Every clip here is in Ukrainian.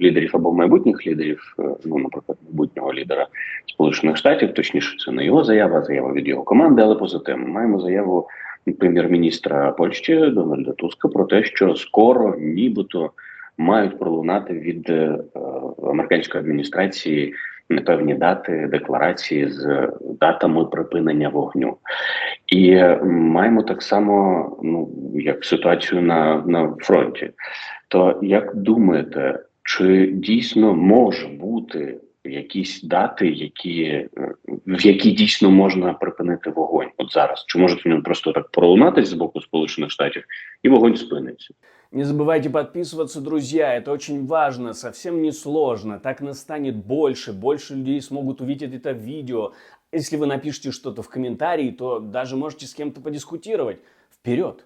лідерів або майбутніх лідерів, е, ну наприклад, майбутнього лідера Сполучених Штатів, точніше, це не його заява, заява від його команди, але поза тим ми маємо заяву прем'єр-міністра Польщі Дональда Туска про те, що скоро, нібито, мають пролунати від е, американської адміністрації непевні дати декларації з датами припинення вогню, і е, маємо так само, ну як ситуацію на, на фронті. То як думаєте, чи дійсно може бути якісь дати, які е, в які дійсно можна припинити вогонь? От зараз чи може він просто так пролунатись з боку Сполучених Штатів і вогонь спиниться? Не забывайте подписываться, друзья, это очень важно, совсем не сложно. Так нас станет больше, больше людей смогут увидеть это видео. Если вы напишите что-то в комментарии, то даже можете с кем-то подискутировать. Вперед!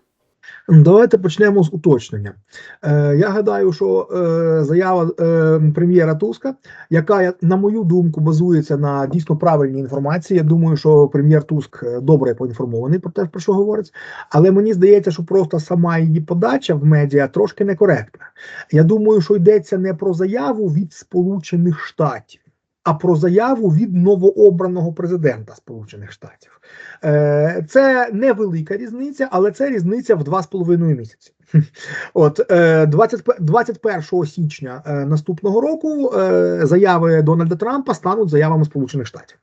Давайте почнемо з уточнення. Е, Я гадаю, що е, заява е, прем'єра Туска, яка, на мою думку, базується на дійсно правильній інформації. Я думаю, що прем'єр Туск е, добре поінформований про те, про що говорить. Але мені здається, що просто сама її подача в медіа трошки некоректна. Я думаю, що йдеться не про заяву від Сполучених Штатів. А про заяву від новообраного президента Сполучених Штатів Е, це невелика різниця, але це різниця в 2,5 місяці. От 20, е, 21 січня е, наступного року заяви Дональда Трампа стануть заявами Сполучених Штатів.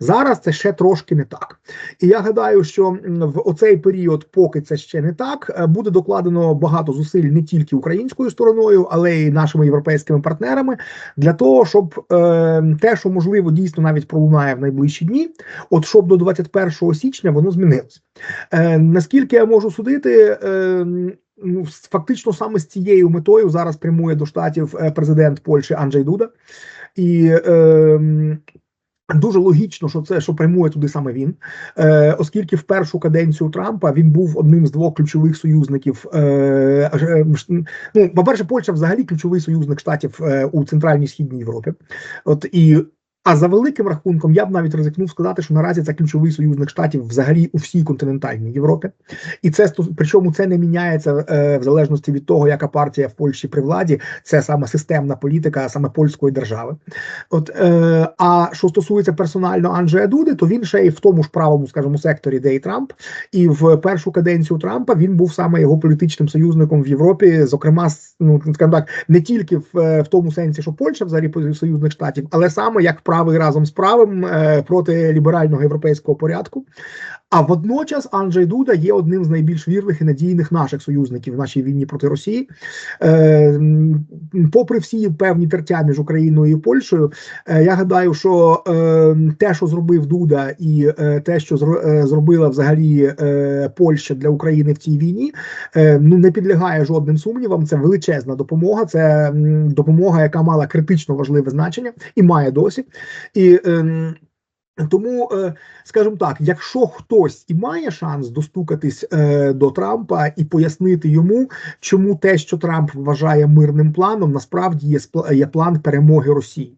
Зараз це ще трошки не так. І я гадаю, що в оцей період, поки це ще не так, буде докладено багато зусиль не тільки українською стороною, але й нашими європейськими партнерами для того, щоб те, що можливо дійсно навіть пролунає в найближчі дні, от щоб до 21 січня воно змінилось. Е, Наскільки я можу судити, е, фактично саме з цією метою зараз прямує до штатів е, президент Польщі Анджей Дуда і. Е, Дуже логічно, що це що прямує туди саме він, е, оскільки в першу каденцію Трампа він був одним з двох ключових союзників. Е, е, ну, по перше, Польща взагалі ключовий союзник штатів е, у центральній східній Європі. От і а за великим рахунком я б навіть ризикнув сказати, що наразі це ключовий союзник штатів взагалі у всій континентальній Європі, і це причому це не міняється е, в залежності від того, яка партія в Польщі при владі. Це саме системна політика, саме польської держави. От е, а що стосується персонально Анджея Дуди, то він ще й в тому ж правому, скажімо, секторі, де і Трамп, і в першу каденцію Трампа він був саме його політичним союзником в Європі, зокрема, ну скажімо так, не тільки в, е, в тому сенсі, що Польща взагалі союзник штатів, але саме як правий разом з правим е, проти ліберального європейського порядку. А водночас Анджей Дуда є одним з найбільш вірних і надійних наших союзників в нашій війні проти Росії. Е, Попри всі певні тертя між Україною і Польщею, е, я гадаю, що е, те, що зробив Дуда, і е, те, що зро, е, зробила взагалі е, Польща для України в цій війні, е, ну не підлягає жодним сумнівам. Це величезна допомога. Це м, допомога, яка мала критично важливе значення і має досі. І е, тому, е, скажімо так, якщо хтось і має шанс достукатись е, до Трампа і пояснити йому, чому те, що Трамп вважає мирним планом, насправді є є план перемоги Росії.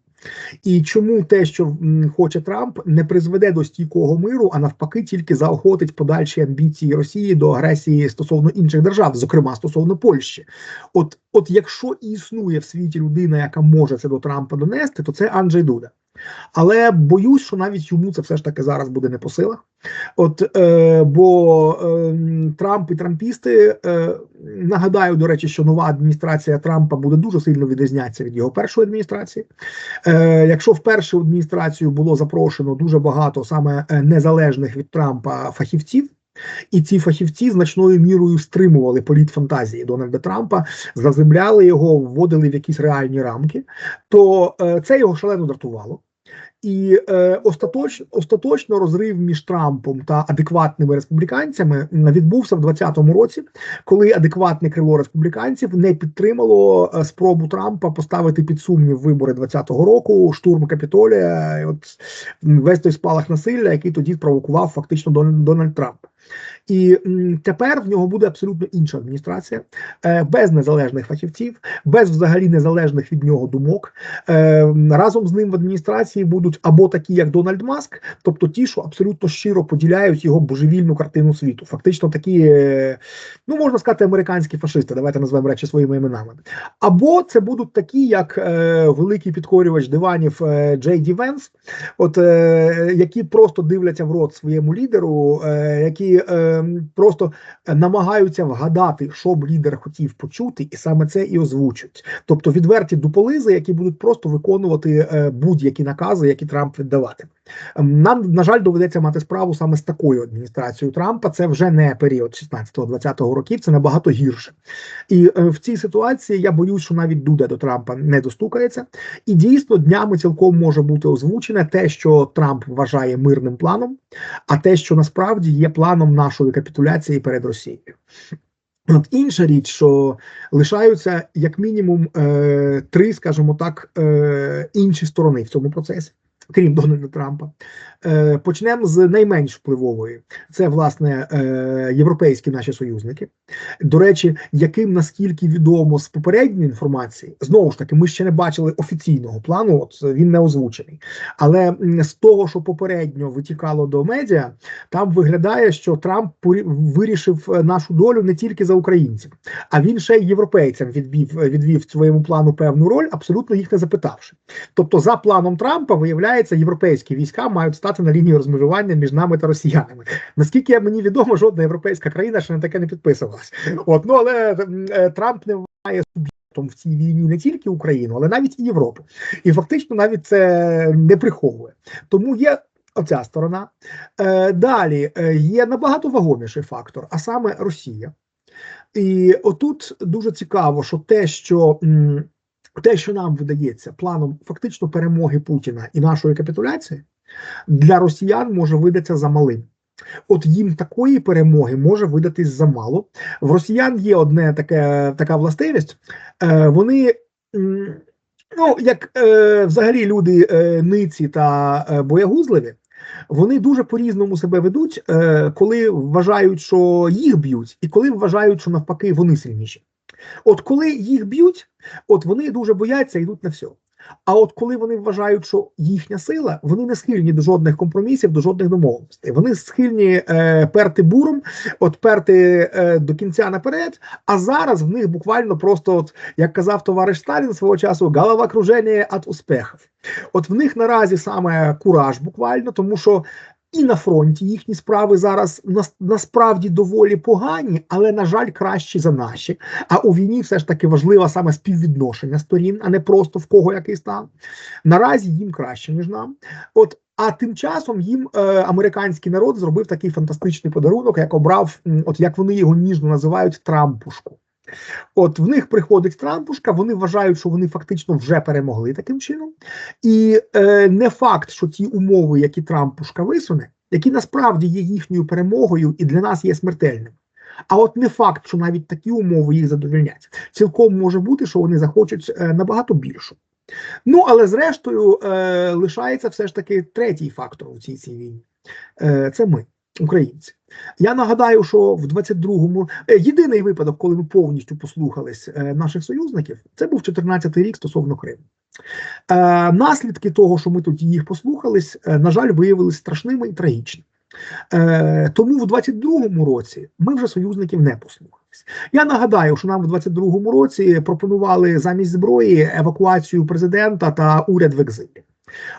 І чому те, що хоче Трамп, не призведе до стійкого миру, а навпаки, тільки заохотить подальші амбіції Росії до агресії стосовно інших держав, зокрема стосовно Польщі. От, от якщо існує в світі людина, яка може це до Трампа донести, то це Анджей Дуда. Але боюсь, що навіть йому це все ж таки зараз буде не по силах. От е, бо е, Трамп і Трампісти е, нагадаю, до речі, що нова адміністрація Трампа буде дуже сильно відрізнятися від його першої адміністрації. Е, Якщо в першу адміністрацію було запрошено дуже багато саме е, незалежних від Трампа фахівців. І ці фахівці значною мірою стримували політ фантазії Дональда Трампа, заземляли його, вводили в якісь реальні рамки, то е, це його шалено дратувало. І е, остаточно остаточно розрив між Трампом та адекватними республіканцями відбувся в 2020 році, коли адекватне крило республіканців не підтримало е, спробу Трампа поставити під сумнів вибори 2020 року, штурм капітолія, от весь той спалах насилля, який тоді спровокував фактично Дональд Трамп. І тепер в нього буде абсолютно інша адміністрація, е, без незалежних фахівців, без взагалі незалежних від нього думок. Е, разом з ним в адміністрації будуть або такі, як Дональд Маск, тобто ті, що абсолютно щиро поділяють його божевільну картину світу. Фактично такі, е, ну можна сказати, американські фашисти. Давайте назвемо речі своїми іменами. Або це будуть такі, як великий підкорювач диванів Джей Ді Венс, от які просто дивляться в рот своєму лідеру, е, е, просто намагаються вгадати, що б лідер хотів почути, і саме це і озвучують. Тобто відверті дуполизи, які будуть просто виконувати е, будь-які накази, які Трамп віддаватиме. Ем, Нам на жаль доведеться мати справу саме з такою адміністрацією Трампа. Це вже не період 16-20 років, це набагато гірше. І е, в цій ситуації я боюсь, що навіть Дуда до Трампа не достукається. І дійсно днями цілком може бути озвучене те, що Трамп вважає мирним планом, а те, що насправді є планом нашої капітуляції перед Росією. От інша річ, що лишаються як мінімум е, три, скажімо так, е, інші сторони в цьому процесі, крім Дональда Трампа. Е, почнемо з найменш впливової. Це власне е, європейські наші союзники. До речі, яким наскільки відомо з попередньої інформації, знову ж таки, ми ще не бачили офіційного плану. От він не озвучений. Але з того, що попередньо витікало до медіа, там виглядає, що Трамп вирішив е, нашу долю не тільки за українців, а він ще й європейцям відвів відвів своєму плану певну роль, абсолютно їх не запитавши. Тобто, за планом Трампа виявляється, європейські війська мають стати на лінію розмежування між нами та росіянами. Наскільки мені відомо, жодна європейська країна ще на таке не підписувалась. От ну але е, Трамп не вважає суб'єктом в цій війні не тільки Україну, але навіть і Європу. І фактично навіть це не приховує. Тому є. Оця сторона. Е, далі е, є набагато вагоміший фактор, а саме Росія. І отут дуже цікаво, що те, що те, що нам видається планом фактично перемоги Путіна і нашої капітуляції, для росіян може видатися за малим. От їм такої перемоги може видатись замало. В росіян є одне таке така властивість. Е, вони, ну як е, взагалі люди е, ниці та боягузливі, вони дуже по-різному себе ведуть, коли вважають, що їх б'ють, і коли вважають, що навпаки вони сильніші. От коли їх б'ють, от вони дуже бояться і йдуть на все. А от коли вони вважають, що їхня сила, вони не схильні до жодних компромісів, до жодних домовленостей. Вони схильні е, перти буром, от перти е, до кінця наперед. А зараз в них буквально просто, от як казав товариш Сталін свого часу, голова круження від успехів. От в них наразі саме кураж, буквально, тому що. І на фронті їхні справи зараз нас, насправді доволі погані, але на жаль, кращі за наші. А у війні все ж таки важливо саме співвідношення сторін, а не просто в кого який стан. Наразі їм краще ніж нам. От а тим часом їм е, американський народ зробив такий фантастичний подарунок, як обрав, от як вони його ніжно називають, Трампушку. От в них приходить Трампушка, вони вважають, що вони фактично вже перемогли таким чином. І е, не факт, що ті умови, які Трампушка висуне, які насправді є їхньою перемогою і для нас є смертельними. А от не факт, що навіть такі умови їх задовільнять. Цілком може бути, що вони захочуть е, набагато більшу. Ну але зрештою е, лишається все ж таки третій фактор у цій цій війні. Е, це ми, українці. Я нагадаю, що в 22-му е, єдиний випадок, коли ми повністю послухались е, наших союзників, це був 14-й рік стосовно Криму. Е, наслідки того, що ми тут їх послухались, на жаль, виявилися страшними і трагічними. Е, тому в 22-му році ми вже союзників не послухались. Я нагадаю, що нам в 22-му році пропонували замість зброї евакуацію президента та уряд в екзилі.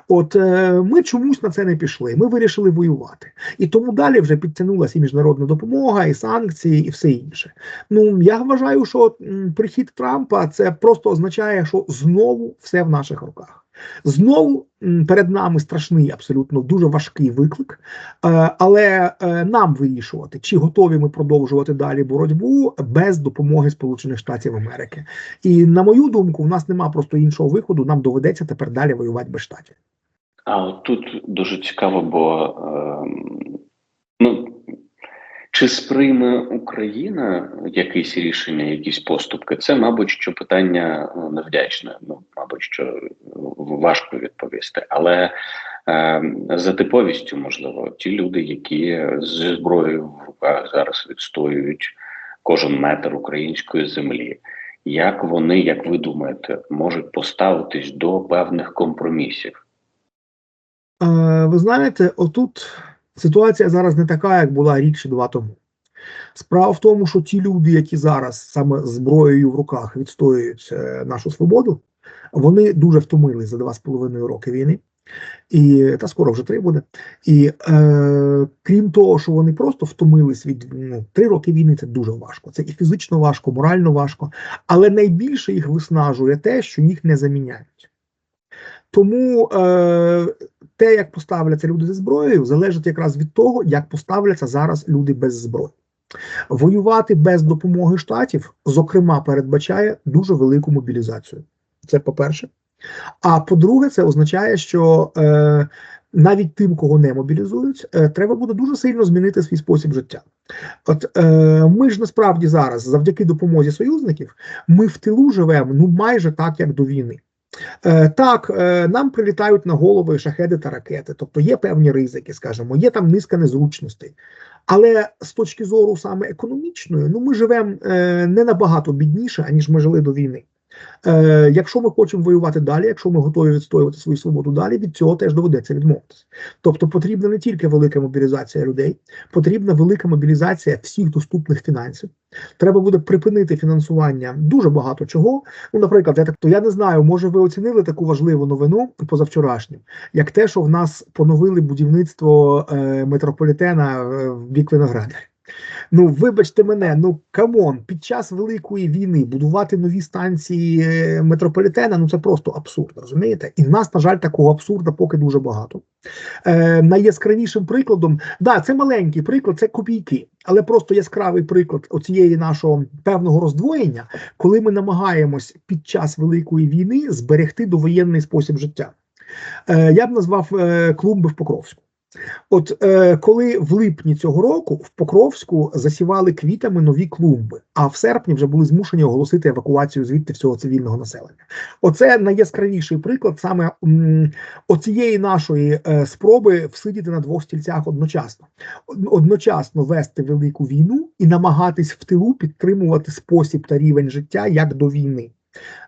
От е, ми чомусь на це не пішли. Ми вирішили воювати, і тому далі вже підтягнулася і міжнародна допомога, і санкції, і все інше. Ну я вважаю, що прихід Трампа це просто означає, що знову все в наших руках. Знову перед нами страшний, абсолютно дуже важкий виклик, е, але е, нам вирішувати, чи готові ми продовжувати далі боротьбу без допомоги Сполучених Штатів Америки. І на мою думку, в нас нема просто іншого виходу. Нам доведеться тепер далі воювати без штатів. А от тут дуже цікаво, бо ем, ну, чи сприйме Україна якісь рішення, якісь поступки? Це, мабуть, що питання е, невдячне. Ну, мабуть, що важко відповісти. Але е, за типовістю, можливо, ті люди, які зі зброєю в руках зараз відстоюють кожен метр української землі. Як вони, як ви думаєте, можуть поставитись до певних компромісів? Е, ви знаєте, отут ситуація зараз не така, як була рік чи два тому. Справа в тому, що ті люди, які зараз саме зброєю в руках відстоюють е, нашу свободу, вони дуже втомились за два з половиною роки війни, і та скоро вже три буде. І е, крім того, що вони просто втомились від ну, три роки війни, це дуже важко. Це і фізично важко, морально важко, але найбільше їх виснажує те, що їх не заміняють. Тому е, те, як поставляться люди зі зброєю, залежить якраз від того, як поставляться зараз люди без зброї. Воювати без допомоги штатів, зокрема, передбачає дуже велику мобілізацію. Це по-перше. А по-друге, це означає, що е, навіть тим, кого не мобілізують, е, треба буде дуже сильно змінити свій спосіб життя. От е, ми ж насправді зараз, завдяки допомозі союзників, ми в тилу живемо ну майже так, як до війни. Е, Так, е, нам прилітають на голови шахеди та ракети, тобто є певні ризики, скажімо, є там низка незручностей. Але з точки зору саме економічної, ну ми живемо е, не набагато бідніше, аніж ми жили до війни. Е, якщо ми хочемо воювати далі, якщо ми готові відстоювати свою свободу далі, від цього теж доведеться відмовитися. Тобто потрібна не тільки велика мобілізація людей, потрібна велика мобілізація всіх доступних фінансів. Треба буде припинити фінансування дуже багато чого. Ну, наприклад, я так то я не знаю, може ви оцінили таку важливу новину позавчорашню, як те, що в нас поновили будівництво е, метрополітена е, в бік Виноградаря. Ну, вибачте мене, ну камон, під час великої війни будувати нові станції е, метрополітена, ну це просто абсурд, розумієте? І в нас, на жаль, такого абсурда поки дуже багато. Е, найяскравішим прикладом, да, це маленький приклад, це копійки, але просто яскравий приклад оцієї нашого певного роздвоєння, коли ми намагаємось під час великої війни зберегти довоєнний спосіб життя. Е, я б назвав е, клумби в Покровську. От е, коли в липні цього року в Покровську засівали квітами нові клумби, а в серпні вже були змушені оголосити евакуацію звідти всього цивільного населення. Оце найяскравіший приклад саме м, оцієї нашої е, спроби всидіти на двох стільцях одночасно, одночасно вести велику війну і намагатись в тилу підтримувати спосіб та рівень життя як до війни.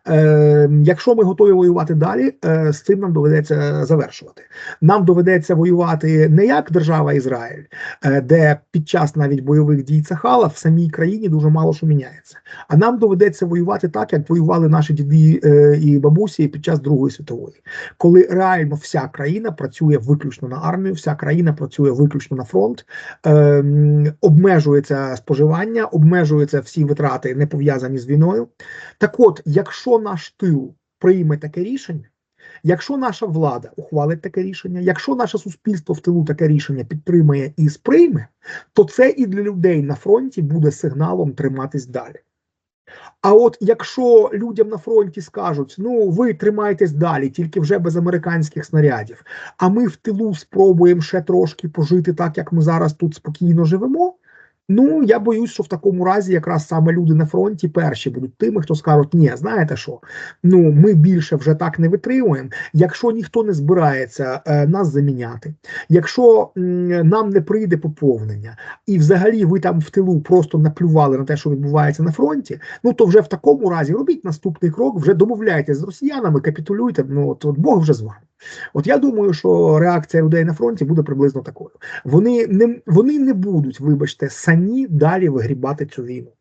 Е, якщо ми готові воювати далі, е, з цим нам доведеться завершувати. Нам доведеться воювати не як держава Ізраїль, е, де під час навіть бойових дій Цахала в самій країні дуже мало що міняється. А нам доведеться воювати так, як воювали наші діди е, і бабусі під час Другої світової, коли реально вся країна працює виключно на армію, вся країна працює виключно на фронт, е, обмежується споживання, обмежуються всі витрати, не пов'язані з війною. Так от, якщо наш тил прийме таке рішення, якщо наша влада ухвалить таке рішення, якщо наше суспільство в тилу таке рішення підтримає і сприйме, то це і для людей на фронті буде сигналом триматись далі. А от якщо людям на фронті скажуть, ну ви тримайтесь далі, тільки вже без американських снарядів, а ми в тилу спробуємо ще трошки пожити так, як ми зараз тут спокійно живемо. Ну я боюсь, що в такому разі якраз саме люди на фронті перші будуть тими, хто скажуть, ні, знаєте що, ну ми більше вже так не витримуємо. Якщо ніхто не збирається е, нас заміняти, якщо м, нам не прийде поповнення, і взагалі ви там в тилу просто наплювали на те, що відбувається на фронті, ну то вже в такому разі робіть наступний крок, вже домовляйтесь з росіянами, капітулюйте. Ну от, от Бог вже з вами. От я думаю, що реакція людей на фронті буде приблизно такою. Вони не вони не будуть, вибачте, самі далі вигрібати цю війну.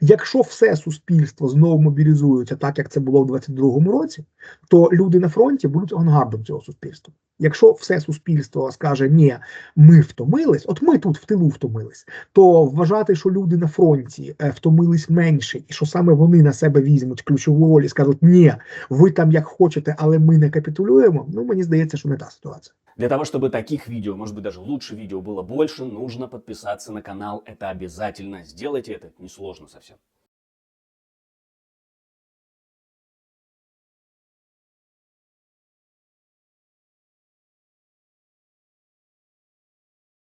Якщо все суспільство знову мобілізується, так як це було в 22-му році, то люди на фронті будуть ангардом цього суспільства. Якщо все суспільство скаже, ні, ми втомились, от ми тут в тилу втомились, то вважати, що люди на фронті е, втомились менше, і що саме вони на себе візьмуть ключову роль і скажуть, ні, ви там як хочете, але ми не капітулюємо. Ну мені здається, що не та ситуація. Для того, чтобы таких видео, может быть даже лучше видео было больше, нужно подписаться на канал. Это обязательно. Сделайте это, несложно совсем.